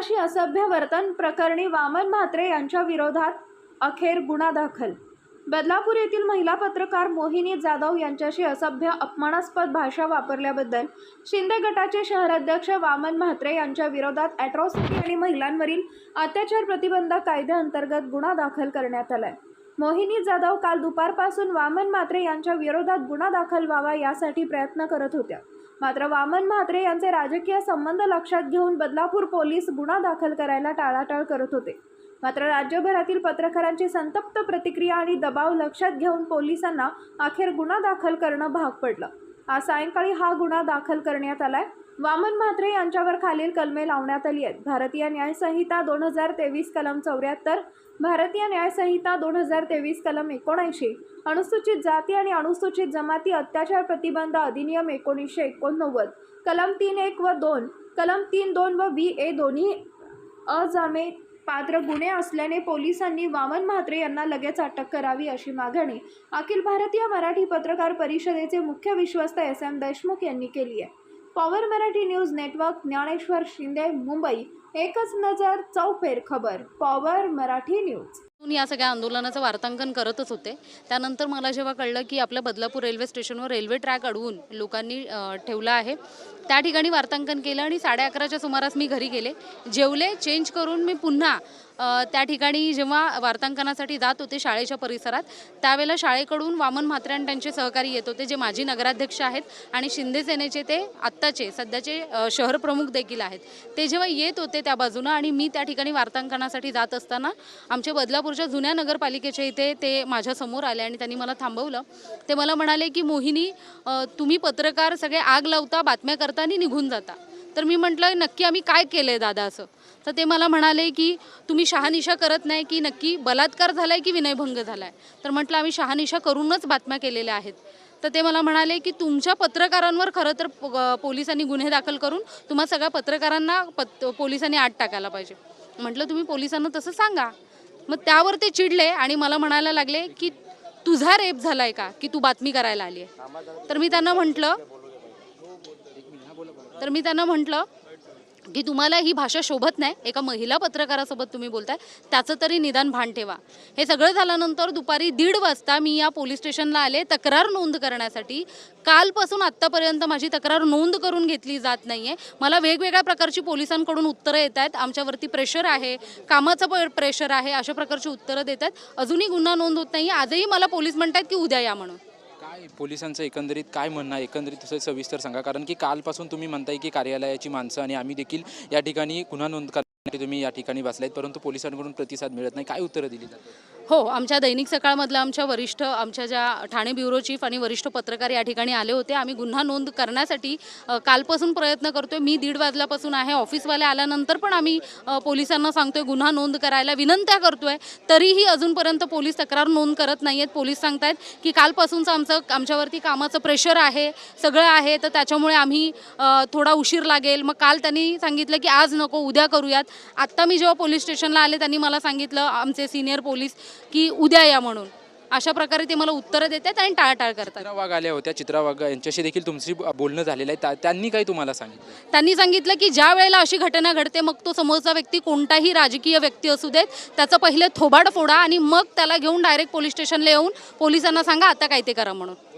पत्रकाराशी असभ्य वर्तन प्रकरणी वामन म्हात्रे यांच्या विरोधात अखेर गुन्हा दाखल. बदलापूर येथील महिला पत्रकार मोहिनी जाधव यांच्याशी असभ्य अपमानास्पद भाषा वापरल्याबद्दल शिंदे गटाचे शहराध्यक्ष वामन म्हात्रे यांच्या विरोधात ॲट्रॉसिटी आणि महिलांवरील अत्याचार प्रतिबंधक कायद्याअंतर्गत गुन्हा दाखल करण्यात आलाय. मोहिनी जाधव काल दुपारपासून वामन म्हात्रे यांच्या विरोधात गुन्हा दाखल व्हावा यासाठी प्रयत्न करत होत्या. मात्र वामन म्हात्रे यांचे राजकीय संबंध लक्षात घेऊन बदलापूर पोलीस गुन्हा दाखल करायला टाळाटाळ करत होते. मात्र राज्यभरातील पत्रकारांची संतप्त प्रतिक्रिया आणि दबाव लक्षात घेऊन पोलिसांना अखेर गुन्हा दाखल करणं भाग पडलं. आज सायंकाळी हा गुन्हा दाखल करण्यात आलाय. वामन म्हात्रे यांच्यावर खालील कलमे लावण्यात आली आहेत. भारतीय न्यायसंहिता दोन हजार तेवीस कलम चौऱ्याहत्तर भारतीय न्यायसंहिता दोन हजार तेवीस कलम एकोणऐंशी अनुसूचित जाती आणि अनुसूचित जमाती अत्याचार प्रतिबंध अधिनियम एकोणीसशे एकोणनव्वद कलम तीन एक व दोन कलम तीन दोन व बी ए दोन्ही अजामे पात्र गुन्हे असल्याने पोलिसांनी वामन म्हात्रे यांना लगेच अटक करावी अशी मागणी अखिल भारतीय मराठी पत्रकार परिषदेचे मुख्य विश्वस्त एस एम देशमुख यांनी केली आहे. Power Marathi news network Dnyaneshwar Shinde Mumbai. एकच नजर चौफेर खबर. Power Marathi news. मी या सगळ्या आंदोलनाचं वार्तांकन करतच होते. त्यानंतर मला जेव्हा कळलं की आपल्या बदलापूर रेल्वे स्टेशनवर रेल्वे ट्रॅक अडवून लोकांनी ठेवला आहे त्या ठिकाणी वार्तांकन केलं आणि साडे अकराच्या सुमारास मी घरी गेले. जेवले चेंज करून मी पुन्हा त्या ठिकाणी जेव्हा वार्तांकनासाठी जात होते शाळेच्या परिसरात त्यावेळेला शाळेकडून वामन म्हात्रे आणि त्यांचे सहकारी येत होते जे माजी नगराध्यक्ष आहेत आणि शिंदे सेनेचे ते आत्ताचे सध्याचे शहर प्रमुख देखील आहेत. ते जेव्हा येत होते त्या बाजूनं आणि मी त्या ठिकाणी वार्तांकनासाठी जात असताना आमच्या बदलापूरच्या जुन्या नगरपालिकेच्या इथे ते माझ्यासमोर आले आणि त्यांनी मला थांबवलं. ते मला म्हणाले की मोहिनी तुम्ही पत्रकार सगळे आग लावता बातम्या करता आणि निघून जाता. तर मी म्हटलं नक्की आम्ही काय केलं आहे दादा असं? तर ते मला म्हणाले की तुम्ही शहानिशा करत नाही की नक्की बलात्कार झाला आहे की विनयभंग झाला आहे तर म्हटलं आम्ही शहानिशा करूनच बातम्या केलेल्या आहेत. तर ते मला म्हणाले की तुमच्या पत्रकारांवर खरं तर प- पोलिसांनी गुन्हे दाखल करून तुम्हा सगळ्या पत्रकारांना पत पोलिसांनी आत टाकायला पाहिजे. म्हटलं तुम्ही पोलिसांना तसं सांगा. मग त्यावर ते चिडले आणि मला म्हणायला लागले की तुझा रेप झाला आहे का? की तू बातमी करायला आली आहे तर मी त्यांना म्हटलं तर मी त्यांना म्हटलं की तुम्हाला ही भाषा शोभत नाही एका महिला पत्रकारासोबत तुम्ही बोलताय त्याचं तरी निदान भान ठेवा. हे सगळं झाल्यानंतर दुपारी दीड वाजता मी या पोलीस स्टेशनला आले तक्रार नोंद करण्यासाठी. कालपासून आत्तापर्यंत माझी तक्रार नोंद करून घेतली जात नाही आहे मला वेगवेगळ्या प्रकारची पोलिसांकडून उत्तरं येत आहेत. आमच्यावरती प्रेशर आहे कामाचं प्रेशर आहे अशा प्रकारची उत्तरं देत आहेत. अजूनही गुन्हा नोंद होत नाही आजही मला पोलीस म्हणतात की उद्या या म्हणून. काय पोलिसांचं एकंदरीत काय म्हणणं आहे? एकंदरीत तसं सविस्तर सांगा. कारण की कालपासून तुम्ही म्हणताय की कार्यालयाची माणसं आणि आम्ही देखील या ठिकाणी गुन्हा नोंद करण्यासाठी तुम्ही या ठिकाणी बसलायत परंतु पोलिसांकडून प्रतिसाद मिळत नाही. काय उत्तरं दिली जातात? हो आमच्या दैनिक सकाळमधल्या आमच्या वरिष्ठ आमच्या ज्या ठाणे ब्युरो चीफ आणि वरिष्ठ पत्रकार या ठिकाणी आले होते आम्ही गुन्हा नोंद करण्यासाठी कालपासून प्रयत्न करतोय. मी दीड वाजल्यापासून आहे. ऑफिसवाले आल्यानंतर पण आम्ही पोलिसांना सांगतोय गुन्हा नोंद करायला विनंत्या करतोय. तरीही अजूनपर्यंत पोलीस तक्रार नोंद करत नाही आहेत पोलीस सांगतायत की कालपासूनचं आमचं आमच्यावरती कामाचं प्रेशर आहे सगळं आहे. तर त्याच्यामुळे आम्ही थोडा उशीर लागेल. मग काल त्यांनी सांगितलं की आज नको उद्या करूयात. आत्ता मी जेव्हा पोलीस स्टेशनला आले त्यांनी मला सांगितलं आमचे सिनियर पोलीस की उद्या या म्हणून. अशा प्रकारे ते मला उत्तरं देतात आणि टाळाटाळ करतात. चित्रा वाघ आल्या होत्या. चित्रा वाघ यांच्याशी देखील तुमची बोलणं झालेलं आहे. त्या- त्यांनी काय तुम्हाला सांगितलं? त्यांनी सांगितलं की ज्या वेळेला अशी घटना घडते मग तो समोरचा व्यक्ती कोणताही राजकीय व्यक्ती असू देत त्याचं पहिले थोबाड फोडा आणि मग त्याला घेऊन डायरेक्ट पोलीस स्टेशनला येऊन पोलिसांना सांगा आता काय ते करा म्हणून.